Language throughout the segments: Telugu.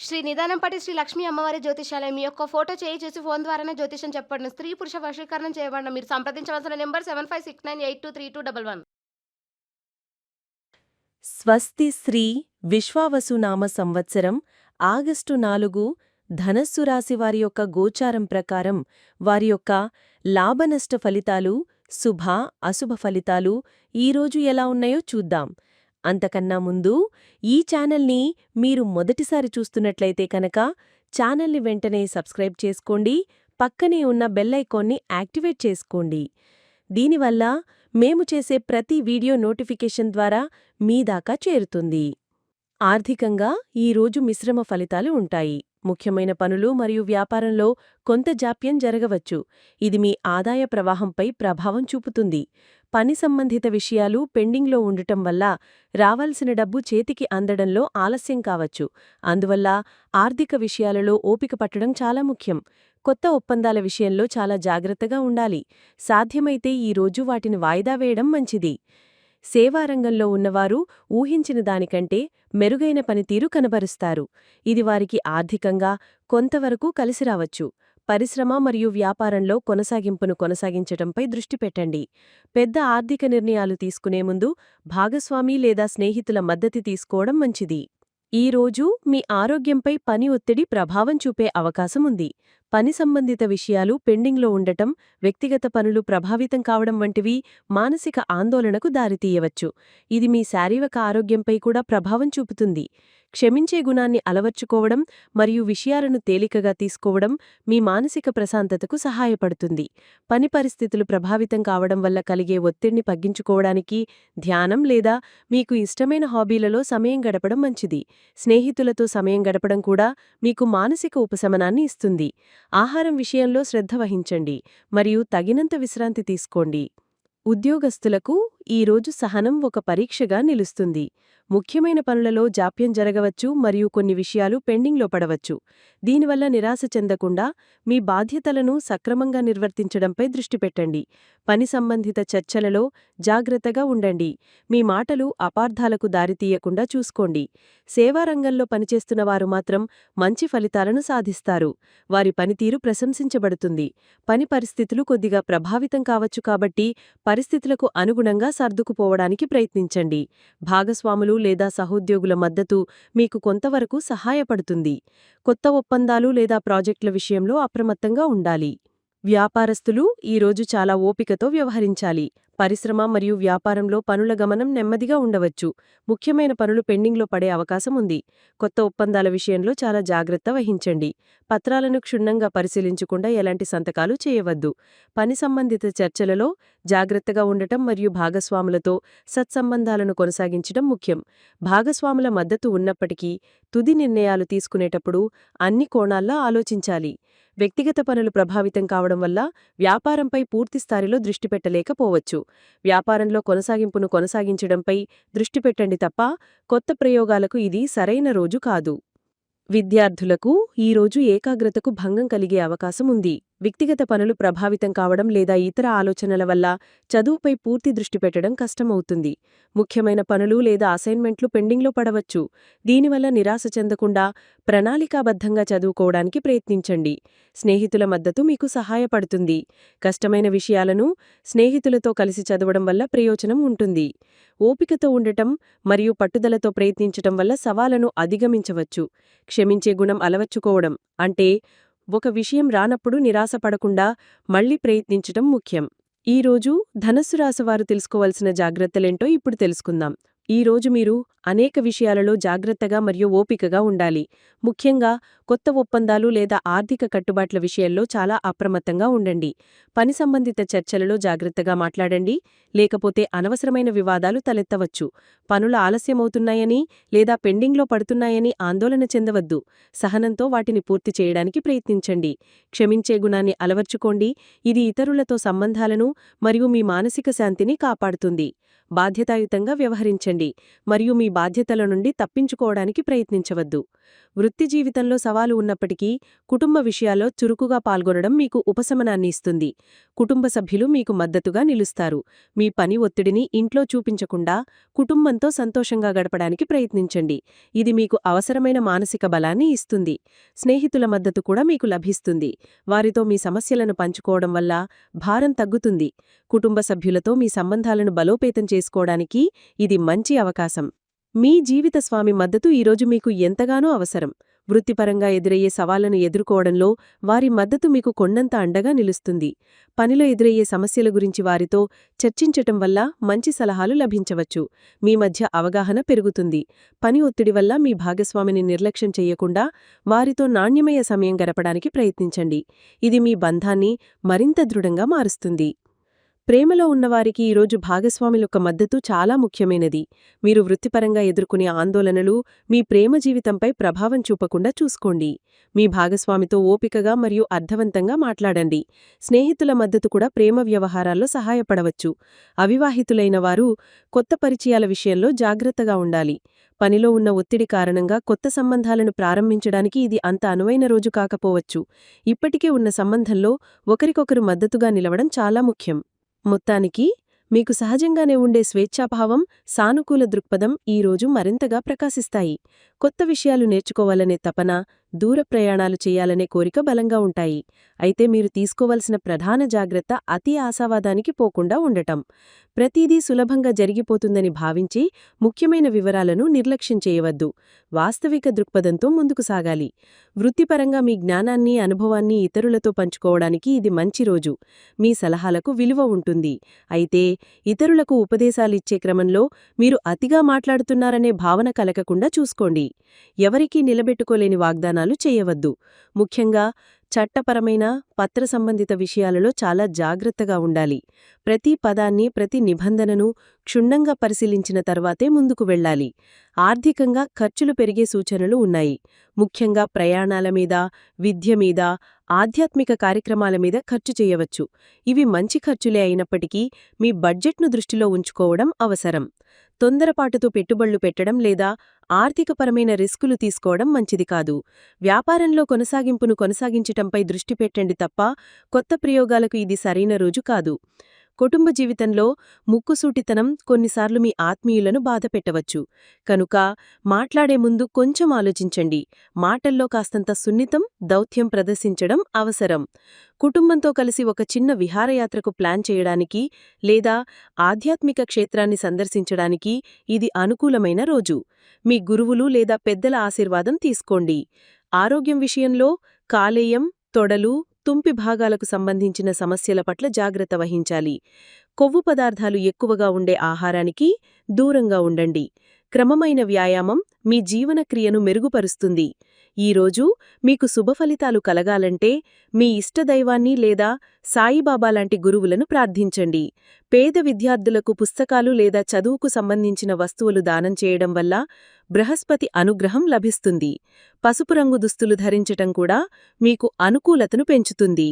శ్రీ నిదానంపాటి శ్రీ లక్ష్మీ అమ్మవారి జ్యోతిషాలయం మీ యొక్క ఫోటో చేయి చేసి ఫోన్ ద్వారానే జ్యోతిషం చెప్పండి. స్త్రీ పురుష వశీకరణం చేయబడిన మీరు సంప్రదించవలసిన number seven five six nine eight two three two double one. స్వస్తి శ్రీ విశ్వావసునామ సంవత్సరం ఆగస్టు నాలుగు ధనస్సు రాశి వారి యొక్క గోచారం ప్రకారం వారి యొక్క లాభనష్ట ఫలితాలు శుభ అశుభ ఫలితాలు ఈరోజు ఎలా ఉన్నాయో చూద్దాం. అంతకన్నా ముందు ఈ ఛానల్ని మీరు మొదటిసారి చూస్తున్నట్లయితే కనుక ఛానల్ని వెంటనే సబ్స్క్రైబ్ చేసుకోండి పక్కనే ఉన్న బెల్లైకాన్ని యాక్టివేట్ చేసుకోండి. దీనివల్ల మేము చేసే ప్రతి వీడియో నోటిఫికేషన్ ద్వారా మీ దాకా చేరుతుంది. ఆర్థికంగా ఈరోజు మిశ్రమ ఫలితాలు ఉంటాయి. ముఖ్యమైన పనులు మరియు వ్యాపారంలో కొంత జాప్యం జరగవచ్చు. ఇది మీ ఆదాయ ప్రవాహంపై ప్రభావం చూపుతుంది. పని సంబంధిత విషయాలు పెండింగ్లో ఉండటం వల్ల రావాల్సిన డబ్బు చేతికి అందడంలో ఆలస్యం కావచ్చు. అందువల్ల ఆర్థిక విషయాలలో ఓపిక పట్టడం చాలా ముఖ్యం. కొత్త ఒప్పందాల విషయంలో చాలా జాగ్రత్తగా ఉండాలి. సాధ్యమైతే ఈ రోజు వాటిని వాయిదా వేయడం మంచిది. సేవారంగంలో ఉన్నవారు ఊహించిన దానికంటే మెరుగైన పనితీరు కనబరుస్తారు. ఇది వారికి ఆర్థికంగా కొంతవరకు కలిసిరావచ్చు పరిశ్రమ మరియు వ్యాపారంలో కొనసాగింపును కొనసాగించటంపై దృష్టి పెట్టండి. పెద్ద ఆర్థిక నిర్ణయాలు తీసుకునే ముందు భాగస్వామి లేదా స్నేహితుల మద్దతు తీసుకోవడం మంచిది. ఈ రోజు మీ ఆరోగ్యంపై పని ఒత్తిడి ప్రభావం చూపే అవకాశం ఉంది పని సంబంధిత విషయాలు పెండింగ్లో ఉండటం వ్యక్తిగత పనులు ప్రభావితం కావడం వంటివి మానసిక ఆందోళనకు దారితీయవచ్చు ఇది మీ శారీరక ఆరోగ్యంపై కూడా ప్రభావం చూపుతుంది. క్షమించే గుణాన్ని అలవర్చుకోవడం మరియు విషయాలను తేలికగా తీసుకోవడం మీ మానసిక ప్రశాంతతకు సహాయపడుతుంది. పని పరిస్థితులు ప్రభావితం కావడం వల్ల కలిగే ఒత్తిడిని పగ్గించుకోవడానికి ధ్యానం లేదా మీకు ఇష్టమైన హాబీలలో సమయం గడపడం మంచిది. స్నేహితులతో సమయం గడపడం కూడా మీకు మానసిక ఉపశమనాన్ని ఇస్తుంది. ఆహారం విషయంలో శ్రద్ధ వహించండి మరియు తగినంత విశ్రాంతి తీసుకోండి. ఉద్యోగస్తులకు ఈరోజు సహనం ఒక పరీక్షగా నిలుస్తుంది. ముఖ్యమైన పనులలో జాప్యం జరగవచ్చు మరియు కొన్ని విషయాలు పెండింగ్లో పడవచ్చు. దీనివల్ల నిరాశ చెందకుండా మీ బాధ్యతలను సక్రమంగా నిర్వర్తించడంపై దృష్టి పెట్టండి. పని సంబంధిత చర్చలలో జాగ్రత్తగా ఉండండి. మీ మాటలు అపార్థాలకు దారితీయకుండా చూసుకోండి. సేవారంగంలో పనిచేస్తున్న వారు మాత్రం మంచి ఫలితాలను సాధిస్తారు. వారి పనితీరు ప్రశంసించబడుతుంది. పని పరిస్థితులు కొద్దిగా ప్రభావితం కావచ్చు కాబట్టి పరిస్థితులకు అనుగుణంగా సర్దుకుపోవడానికి ప్రయత్నించండి. భాగస్వాములు లేదా సహోద్యోగుల మద్దతు మీకు కొంతవరకు సహాయపడుతుంది. కొత్త ఒప్పందాలు లేదా ప్రాజెక్టుల విషయంలో అప్రమత్తంగా ఉండాలి. వ్యాపారస్తులు ఈరోజు చాలా ఓపికతో వ్యవహరించాలి. పరిశ్రమ మరియు వ్యాపారంలో పనుల గమనం నెమ్మదిగా ఉండవచ్చు. ముఖ్యమైన పనులు పెండింగ్లో పడే అవకాశం ఉంది. కొత్త ఒప్పందాల విషయంలో చాలా జాగ్రత్త వహించండి. పత్రాలను క్షుణ్ణంగా పరిశీలించకుండా ఎలాంటి సంతకాలు చేయవద్దు. పని సంబంధిత చర్చలలో జాగ్రత్తగా ఉండటం మరియు భాగస్వాములతో సత్సంబంధాలను కొనసాగించడం ముఖ్యం. భాగస్వాముల మద్దతు ఉన్నప్పటికీ తుది నిర్ణయాలు తీసుకునేటప్పుడు అన్ని కోణాల్లో ఆలోచించాలి. వ్యక్తిగత పనులు ప్రభావితం కావడం వల్ల వ్యాపారంపై పూర్తిస్థాయిలో దృష్టి పెట్టలేకపోవచ్చు. వ్యాపారంలో కొనసాగింపును కొనసాగించడంపై దృష్టి పెట్టండి తప్ప కొత్త ప్రయోగాలకు ఇది సరైన రోజు కాదు. విద్యార్థులకు ఈరోజు ఏకాగ్రతకు భంగం కలిగే అవకాశం ఉంది. వ్యక్తిగత పనులు ప్రభావితం కావడం లేదా ఇతర ఆలోచనల వల్ల చదువుపై పూర్తి దృష్టి పెట్టడం కష్టమవుతుంది. ముఖ్యమైన పనులు లేదా అసైన్మెంట్లు పెండింగ్లో పడవచ్చు. దీనివల్ల నిరాశ చెందకుండా ప్రణాళికాబద్ధంగా చదువుకోవడానికి ప్రయత్నించండి. స్నేహితుల మద్దతు మీకు సహాయపడుతుంది. కష్టమైన విషయాలను స్నేహితులతో కలిసి చదవడం వల్ల ప్రయోజనం ఉంటుంది. ఓపికతో ఉండటం మరియు పట్టుదలతో ప్రయత్నించటం వల్ల సవాలను అధిగమించవచ్చు. క్షమించే గుణం అలవర్చుకోవడం అంటే ఒక విషయం రానప్పుడు నిరాశపడకుండా మళ్ళీ ప్రయత్నించటం ముఖ్యం. ఈరోజు ధనస్సు రాశివారు తెలుసుకోవాల్సిన జాగ్రత్తలేంటో ఇప్పుడు తెలుసుకుందాం. ఈరోజు మీరు అనేక విషయాలలో జాగ్రత్తగా మరియు ఓపికగా ఉండాలి. ముఖ్యంగా కొత్త ఒప్పందాలు లేదా ఆర్థిక కట్టుబాట్ల విషయంలో చాలా అప్రమత్తంగా ఉండండి. పని సంబంధిత చర్చలలో జాగ్రత్తగా మాట్లాడండి. లేకపోతే అనవసరమైన వివాదాలు తలెత్తవచ్చు. పనుల ఆలస్యమవుతున్నాయని లేదా పెండింగ్లో పడుతున్నాయని ఆందోళన చెందవద్దు. సహనంతో వాటిని పూర్తి చేయడానికి ప్రయత్నించండి. క్షమించే గుణాన్ని అలవర్చుకోండి. ఇది ఇతరులతో సంబంధాలను మరియు మీ మానసిక శాంతిని కాపాడుతుంది. బాధ్యతాయుతంగా వ్యవహరించండి. మరియు మీ బాధ్యతల నుండి తప్పించుకోవడానికి ప్రయత్నించవద్దు. వృత్తి జీవితంలో సవాలు ఉన్నప్పటికీ కుటుంబ విషయాల్లో చురుకుగా పాల్గొనడం మీకు ఉపశమనాన్ని ఇస్తుంది. కుటుంబ సభ్యులు మీకు మద్దతుగా నిలుస్తారు. మీ పని ఒత్తిడిని ఇంట్లో చూపించకుండా కుటుంబంతో సంతోషంగా గడపడానికి ప్రయత్నించండి. ఇది మీకు అవసరమైన మానసిక బలాన్ని ఇస్తుంది. స్నేహితుల మద్దతు కూడా మీకు లభిస్తుంది. వారితో మీ సమస్యలను పంచుకోవడం వల్ల భారం తగ్గుతుంది. కుటుంబ సభ్యులతో మీ సంబంధాలను బలోపేతం చేసుకోవడానికి ఇది మంచి అవకాశం. మీ జీవిత స్వామి మద్దతు ఈరోజు మీకు ఎంతగానో అవసరం. వృత్తిపరంగా ఎదురయ్యే సవాళ్ళను ఎదుర్కోవడంలో వారి మద్దతు మీకు కొండంత అండగా నిలుస్తుంది. పనిలో ఎదురయ్యే సమస్యల గురించి వారితో చర్చించటం వల్ల మంచి సలహాలు లభించవచ్చు. మీ మధ్య అవగాహన పెరుగుతుంది. పని ఒత్తిడి వల్ల మీ భాగస్వామిని నిర్లక్ష్యం చెయ్యకుండా వారితో నాణ్యమయ సమయం గడపడానికి ప్రయత్నించండి. ఇది మీ బంధాన్ని మరింత దృఢంగా మారుస్తుంది. ప్రేమలో ఉన్నవారికి ఈరోజు భాగస్వాములొక్క మద్దతు చాలా ముఖ్యమైనది. మీరు వృత్తిపరంగా ఎదుర్కొనే ఆందోళనలు మీ ప్రేమ జీవితంపై ప్రభావం చూపకుండా చూసుకోండి. మీ భాగస్వామితో ఓపికగా మరియు అర్థవంతంగా మాట్లాడండి. స్నేహితుల మద్దతు కూడా ప్రేమ వ్యవహారాల్లో సహాయపడవచ్చు. అవివాహితులైన వారు కొత్త పరిచయాల విషయంలో జాగ్రత్తగా ఉండాలి. పనిలో ఉన్న ఒత్తిడి కారణంగా కొత్త సంబంధాలను ప్రారంభించడానికి ఇది అంత అనువైన రోజు కాకపోవచ్చు. ఇప్పటికే ఉన్న సంబంధంలో ఒకరికొకరు మద్దతుగా నిలవడం చాలా ముఖ్యం. మొత్తానికి మీకు సహజంగానే ఉండే స్వేచ్ఛాభావం సానుకూల దృక్పథం ఈరోజు మరింతగా ప్రకాశిస్తాయి. కొత్త విషయాలు నేర్చుకోవాలనే తపన దూర ప్రయాణాలు చేయాలనే కోరిక బలంగా ఉంటాయి. అయితే మీరు తీసుకోవలసిన ప్రధాన జాగ్రత్త అతి ఆశావాదానికి పోకుండా ఉండటం. ప్రతిదీ సులభంగా జరిగిపోతుందని భావించి ముఖ్యమైన వివరాలను నిర్లక్ష్యం చేయవద్దు. వాస్తవిక దృక్పథంతో ముందుకు సాగాలి. వృత్తిపరంగా మీ జ్ఞానాన్ని అనుభవాన్ని ఇతరులతో పంచుకోవడానికి ఇది మంచి రోజు. మీ సలహాలకు విలువ ఉంటుంది. అయితే ఇతరులకు ఉపదేశాలిచ్చే క్రమంలో మీరు అతిగా మాట్లాడుతున్నారనే భావన కలగకుండా చూసుకోండి. ఎవరికీ నిలబెట్టుకోలేని వాగ్దానాలు చేయవద్దు. ముఖ్యంగా చట్టపరమైన పత్ర సంబంధిత విషయాలలో చాలా జాగ్రత్తగా ఉండాలి. ప్రతి పదాన్ని ప్రతి నిబంధనను క్షుణ్ణంగా పరిశీలించిన తర్వాతే ముందుకు వెళ్ళాలి. ఆర్థికంగా ఖర్చులు పెరిగే సూచనలు ఉన్నాయి. ముఖ్యంగా ప్రయాణాల మీద విద్య మీద ఆధ్యాత్మిక కార్యక్రమాల మీద ఖర్చు చేయవచ్చు. ఇవి మంచి ఖర్చులే అయినప్పటికీ మీ బడ్జెట్ను దృష్టిలో ఉంచుకోవడం అవసరం. తొందరపాటుతో పెట్టుబడులు పెట్టడం లేదా ఆర్థికపరమైన రిస్కులు తీసుకోవడం మంచిది కాదు. వ్యాపారంలో కొనసాగింపును కొనసాగించటంపై దృష్టి పెట్టండి తప్ప కొత్త ప్రయోగాలకు ఇది సరైన రోజు కాదు. కుటుంబ జీవితంలో ముక్కుసూటితనం కొన్నిసార్లు మీ ఆత్మీయులను బాధపెట్టవచ్చు. కనుక మాట్లాడే ముందు కొంచెం ఆలోచించండి. మాటల్లో కాస్తంత సున్నితం దౌత్యం ప్రదర్శించడం అవసరం. కుటుంబంతో కలిసి ఒక చిన్న విహారయాత్రకు ప్లాన్ చేయడానికి లేదా ఆధ్యాత్మిక క్షేత్రాన్ని సందర్శించడానికి ఇది అనుకూలమైన రోజు. మీ గురువులు లేదా పెద్దల ఆశీర్వాదం తీసుకోండి. ఆరోగ్యం విషయంలో కాలేయం తొడలు తుంపి భాగాలకు సంబంధించిన సమస్యల పట్ల జాగ్రత్త వహించాలి. కొవ్వు పదార్థాలు ఎక్కువగా ఉండే ఆహారానికి దూరంగా ఉండండి. క్రమమైన వ్యాయామం మీ జీవనక్రియను మెరుగుపరుస్తుంది. ఈరోజు మీకు శుభఫలితాలు కలగాలంటే మీ ఇష్టదైవాన్ని లేదా సాయిబాబా లాంటి గురువులను ప్రార్థించండి. పేద విద్యార్థులకు పుస్తకాలు లేదా చదువుకు సంబంధించిన వస్తువులు దానం చేయడం వల్ల బృహస్పతి అనుగ్రహం లభిస్తుంది. పసుపు రంగు దుస్తులు ధరించటం కూడా మీకు అనుకూలతను పెంచుతుంది.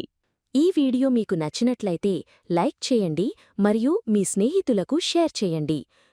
ఈ వీడియో మీకు నచ్చినట్లయితే లైక్ చేయండి మరియు మీ స్నేహితులకు షేర్ చేయండి.